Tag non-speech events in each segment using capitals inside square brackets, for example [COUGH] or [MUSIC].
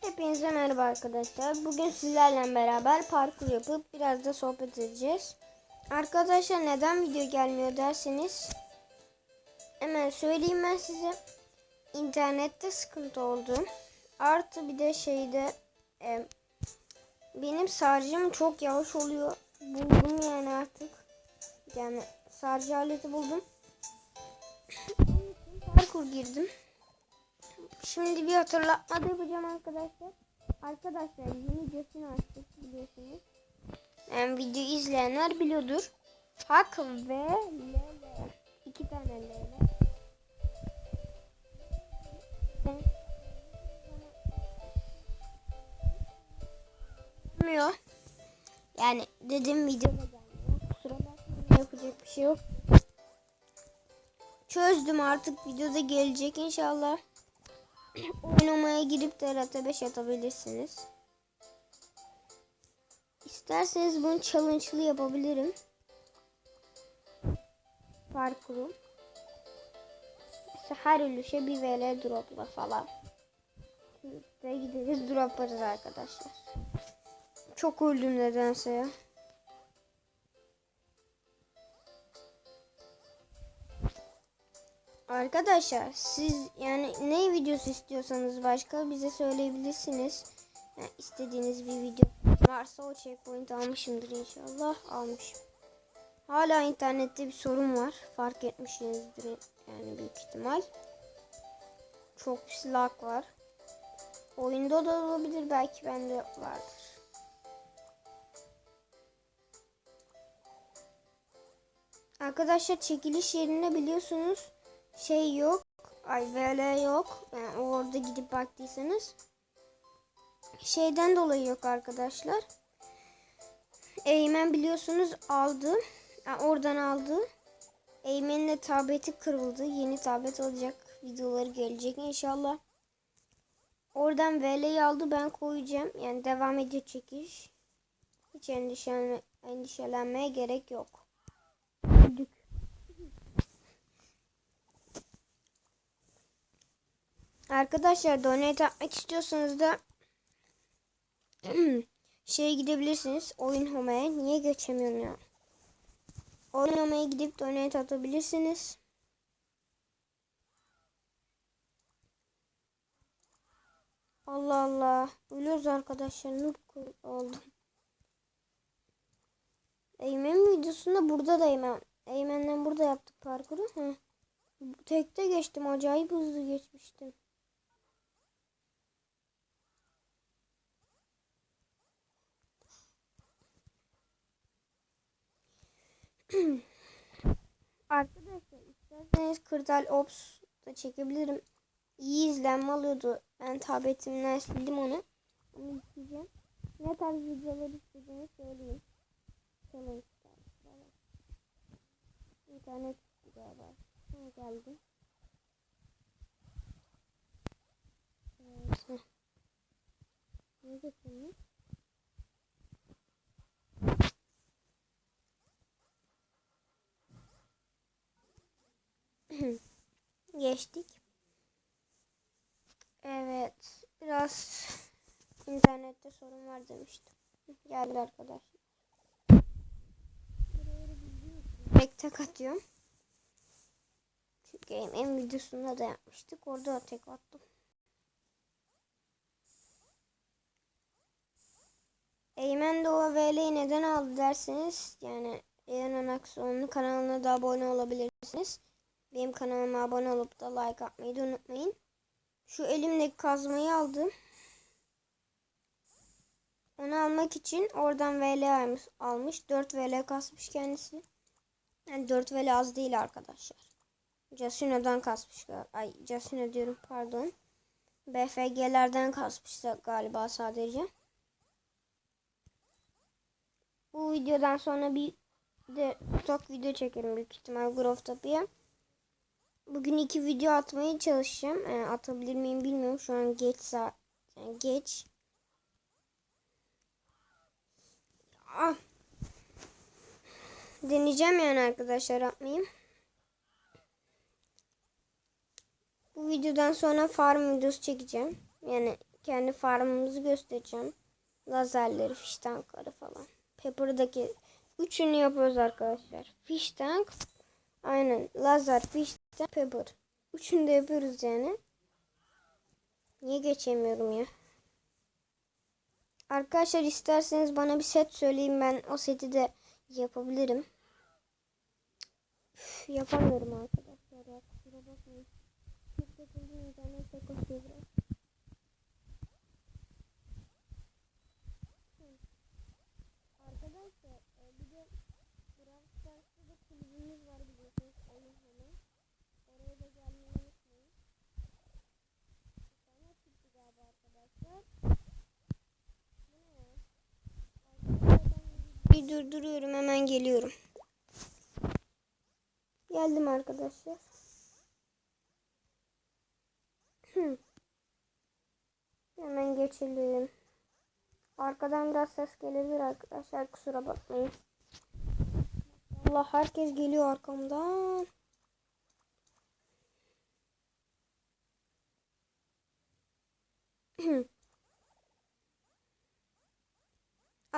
Hepinize merhaba arkadaşlar. Bugün sizlerle beraber parkur yapıp biraz da sohbet edeceğiz. Arkadaşlar neden video gelmiyor derseniz hemen söyleyeyim ben size. İnternette sıkıntı oldu. Artı bir de şeyde e, benim sarcım çok yavaş oluyor. Buldum yani artık. Yani sarcı aleti buldum. [LAUGHS] Parkur girdim. Şimdi bir hatırlatma da yapacağım arkadaşlar. Arkadaşlar yeni videosunu açtık biliyorsunuz. Yani video izleyenler biliyordur. Hak ve Lele. İki tane Lele. Gelmiyor. Yani dedim videoda gelmiyor. Kusura bakmayın yapacak bir şey yok. Çözdüm artık videoda gelecek inşallah. Oynamaya girip de rata 5 atabilirsiniz. İsterseniz bunu challenge'lı yapabilirim. Parkuru. Mesela her ölüşe bir VL dropla falan. Ve gideriz drop yaparız arkadaşlar. Çok öldüm nedense ya. Arkadaşlar siz yani ne videosu istiyorsanız başka bize söyleyebilirsiniz. Yani istediğiniz bir video varsa o checkpoint almışımdır inşallah. Almışım. Hala internette bir sorun var. Fark etmişsinizdir yani büyük ihtimal. Çok lag var. Oyunda da olabilir belki bende vardır. Arkadaşlar çekiliş yerine biliyorsunuz şey yok. Ay VL yok. Yani orada gidip baktıysanız. Şeyden dolayı yok arkadaşlar. Eymen biliyorsunuz aldı. Yani oradan aldı. Eymen'in de tableti kırıldı. Yeni tablet alacak. Videoları gelecek inşallah. Oradan VL'yi aldı. Ben koyacağım. Yani devam ediyor çekiş. Hiç endişelenme, endişelenmeye gerek yok. Öldük. Arkadaşlar donate atmak istiyorsanız da [CLEARS THROAT] şeye gidebilirsiniz. Oyun Home'ye. Niye geçemiyorum ya? Oyun Home'ye gidip donate atabilirsiniz. Allah Allah. Ölüyoruz arkadaşlar. Noob oldum. Eymen videosunda burada da Eymen. Eymen'den burada yaptık parkuru. Heh. Tekte geçtim. Acayip hızlı geçmiştim. [CLEARS THROAT] Arkadaşlar isterseniz Kırtal Ops da çekebilirim. İyi izlenme alıyordu. Ben tabletimden sildim onu. Ama isteyeceğim. Ne tarz videolar istediğini söyleyeyim. Challenge. İnternet galiba. Ha, geldi. Evet. Ne geçelim? [LAUGHS] Geçtik. Evet. Biraz internette sorun var demiştim. Geldi arkadaşlar. Tek tek atıyorum. Çünkü en videosunda da yapmıştık. Orada da tek attım. Eymen o VL'yi neden aldı derseniz yani Eren Aksu'nun kanalına da abone olabilirsiniz. Benim kanalıma abone olup da like atmayı da unutmayın. Şu elimdeki kazmayı aldım. Onu almak için oradan VL almış. almış. 4 VL kasmış kendisi. Yani 4 VL az değil arkadaşlar. Casino'dan kasmış. Ay Casino diyorum pardon. BFG'lerden kasmış galiba sadece. Bu videodan sonra bir de stok video çekerim büyük ihtimal Growtopia. Bugün iki video atmaya çalışacağım. Yani atabilir miyim bilmiyorum. Şu an geç saat. Yani geç. Ah. Deneyeceğim yani arkadaşlar atmayayım. Bu videodan sonra farm videosu çekeceğim. Yani kendi farmımızı göstereceğim. Lazerleri, fish tankları falan. Pepper'daki üçünü yapıyoruz arkadaşlar. Fish tank, aynen lazer, fish tank, pepper. Üçünü de yapıyoruz yani. Niye geçemiyorum ya? Arkadaşlar isterseniz bana bir set söyleyin ben o seti de yapabilirim. Üf, yapamıyorum arkadaşlar ya kusura bakmayın. Çok takıldım internet de kasıyor biraz. Hı. Arkadaşlar e, bir de Brawl Stars'ta da kulübümüz var biliyorsunuz onun hemen. Oraya da gelmeyi unutmayın. Bir tane çıktı galiba arkadaşlar. Bu ne ya? Arkadaşlar bir durduruyorum hemen geliyorum. Geldim arkadaşlar. Hemen geçelim. Arkadan biraz ses gelebilir arkadaşlar kusura bakmayın. Allah herkes geliyor arkamdan.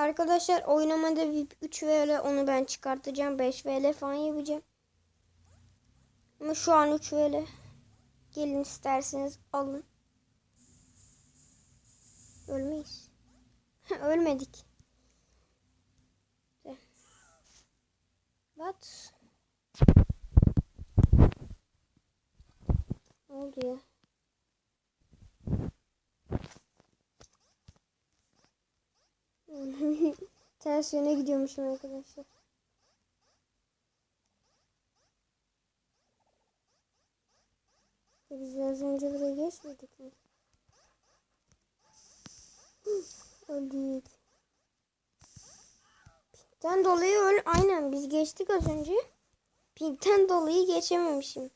Arkadaşlar oynamada VIP 3 VL onu ben çıkartacağım. 5 VL falan yapacağım. Ama şu an 3 VL. Gelin isterseniz alın. Ölmeyiz. Ölmedik. What? Ne oldu ya? Ters yöne gidiyormuşum arkadaşlar. Biz az önce buraya geçmedik mi? Öldük. Pinkten dolayı öl aynen biz geçtik az önce. Pinkten dolayı geçememişim.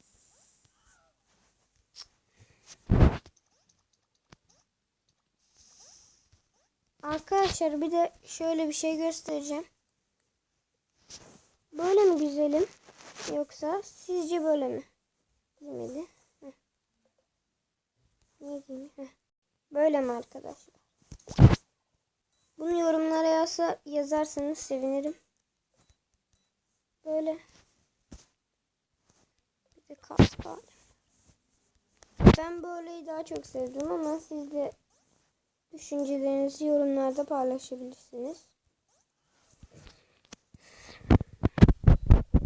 Arkadaşlar bir de şöyle bir şey göstereceğim. Böyle mi güzelim? Yoksa sizce böyle mi? Heh. Niye diyeyim? Böyle mi arkadaşlar? Bunu yorumlara yazsa, yazarsanız sevinirim. Böyle. Bir de kask. Ben böyleyi daha çok sevdim ama siz de düşüncelerinizi yorumlarda paylaşabilirsiniz.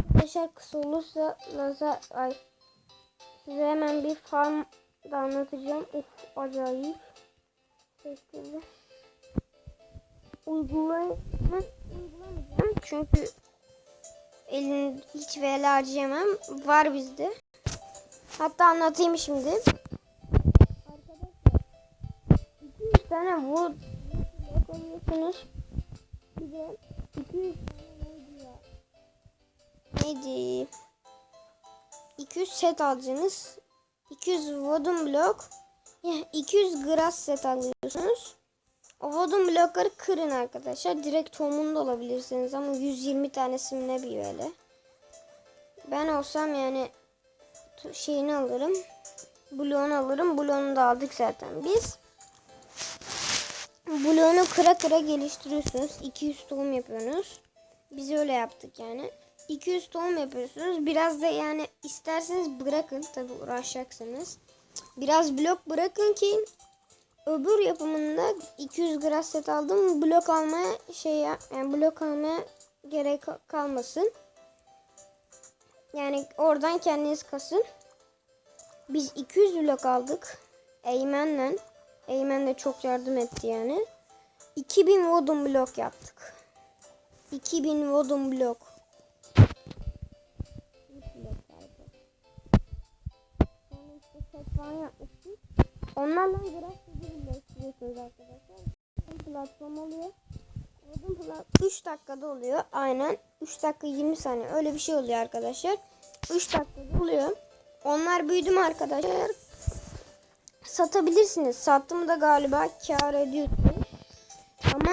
Arkadaşlar kısa olursa lazer ay size hemen bir farm da anlatacağım. Of acayip. Sesleri. Uygulayın. Uygulamayacağım çünkü elin hiç VL harcayamam. Var bizde. Hatta anlatayım şimdi. Tane wood block alıyorsunuz. Bir de 200 tane neydi ya? Neydi? 200 set alacaksınız. 200 wooden block. Ya 200 grass set alıyorsunuz. O wooden blockları kırın arkadaşlar. Direkt tohumunu da alabilirsiniz ama 120 tanesi ne bir öyle. Ben olsam yani şeyini alırım. Bloğunu alırım. Bloğunu da aldık zaten biz. Bloğunu kıra kıra geliştiriyorsunuz. 200 tohum yapıyorsunuz. Biz öyle yaptık yani. 200 tohum yapıyorsunuz. Biraz da yani isterseniz bırakın. Tabi uğraşacaksınız. Biraz blok bırakın ki öbür yapımında 200 grass set aldım. Blok almaya şey ya- yani blok almaya gerek kalmasın. Yani oradan kendiniz kasın. Biz 200 blok aldık. Eymen'le. Eymen de çok yardım etti yani. 2000 wooden blok yaptık. 2000 wooden blok. Falan yapmıştık. Onlarla grass birleştiriyorsunuz arkadaşlar. Platform oluyor. Wooden plat 3 dakikada oluyor. Aynen. 3 dakika 20 saniye. Öyle bir şey oluyor arkadaşlar. 3 dakikada oluyor. Onlar büyüdü mü arkadaşlar? Satabilirsiniz. Sattım da galiba kar ediyordu. Ama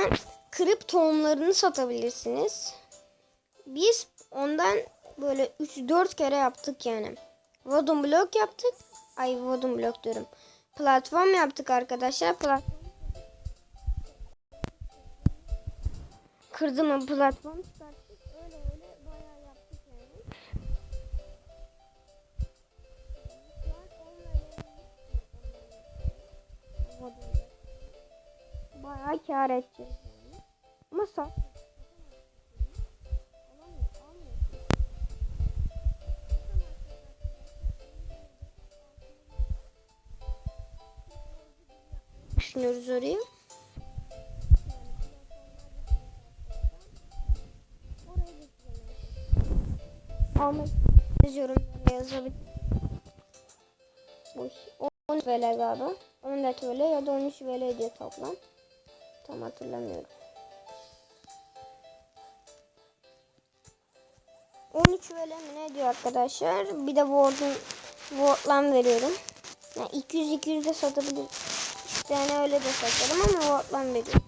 kırıp tohumlarını satabilirsiniz. Biz ondan böyle 3-4 kere yaptık yani. Wooden block yaptık. Ay wooden block diyorum. platform yaptık arkadaşlar. Platform kırdı mı platform çıkarttık. Bayağı kar. Ama. Düşünüyoruz orayı. Almak yazıyorum yazabilir. Uy, 10 VL galiba. 14 VL ya da 13 VL diye toplam. Tam hatırlamıyorum. 13 VL mi ne diyor arkadaşlar? Bir de Word'un Word'lan veriyorum. Yani 200 200 de satabilir. İşte yani öyle de satarım ama Word'lan veriyorum.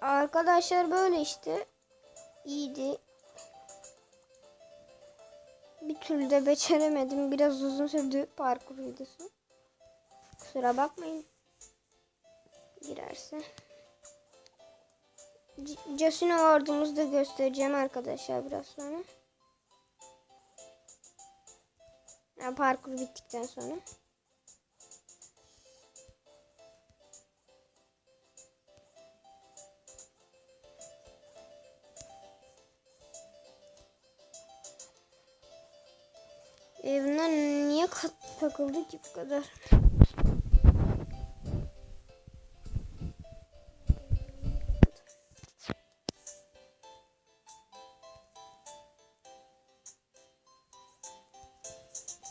Arkadaşlar böyle işte. iyiydi. Bir türlü de beceremedim. Biraz uzun sürdü parkur videosu. Kusura bakmayın. Girerse. C- Casino ordumuzu da göstereceğim arkadaşlar biraz sonra. Yani parkur bittikten sonra. Evimden niye kat takıldı ki bu kadar?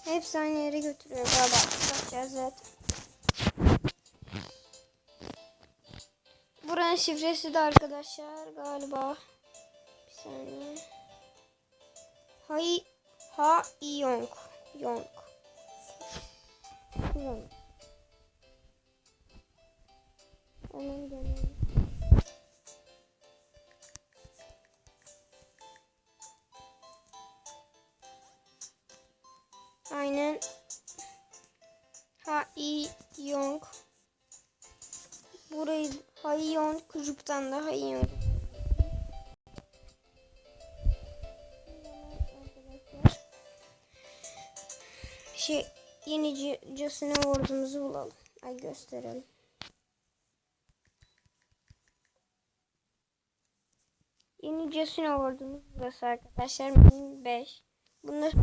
Hepsi aynı yere götürüyor galiba. Bakacağız zaten. Buranın şifresi de arkadaşlar galiba. Bir saniye. Hay Ha Yong. Yong. Yong. Hemen deneyelim. Aynen. Ha Yong. Burayı Ha Yong gruptan da Ha Yong. Şey yenicesine ordumuzu bulalım. Ay gösterelim. Yenicesine ordumuz burası arkadaşlar. 5. Bunlar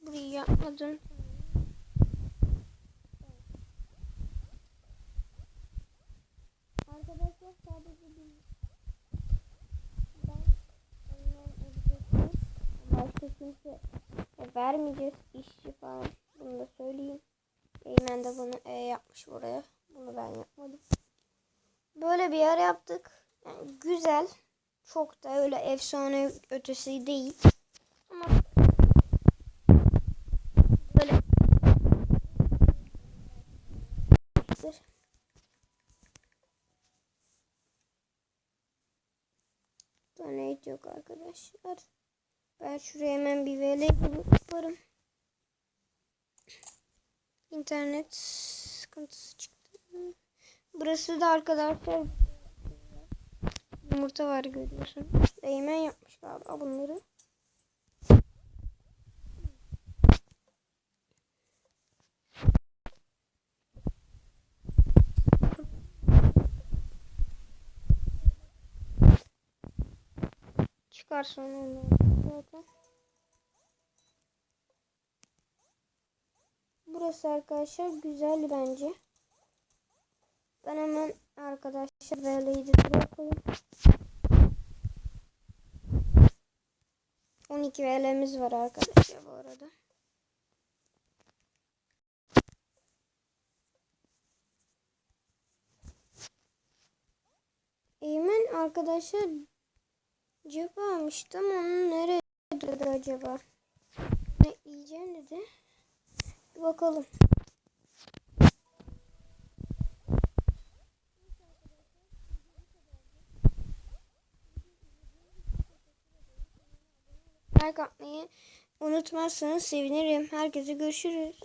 burayı yapmadım. Arkadaşlar sadece bir ben ondan edeceğim. Başka kimse vermeyeceğiz işçi falan. Bunu da söyleyeyim. Eymen de bunu e yapmış buraya. Bunu ben yapmadım. Böyle bir yer yaptık. Yani güzel. Çok da öyle efsane ötesi değil. Ama böyle Donate yok arkadaşlar. Ben şuraya hemen bir VL yaparım. İnternet sıkıntısı çıktı. Burası da arkadaşlar yumurta var görüyorsun. Değmen yapmış galiba bunları. Çıkar sonra onları zaten. Burası arkadaşlar güzel bence. Ben hemen arkadaşlar buraya koyayım. 12 VL'miz var arkadaşlar bu arada. Eymen arkadaşlar Cep almıştım. Onu nereye dedi acaba? Ne yiyeceğim dedi. Bir bakalım. Like atmayı unutmazsanız sevinirim. Herkese görüşürüz.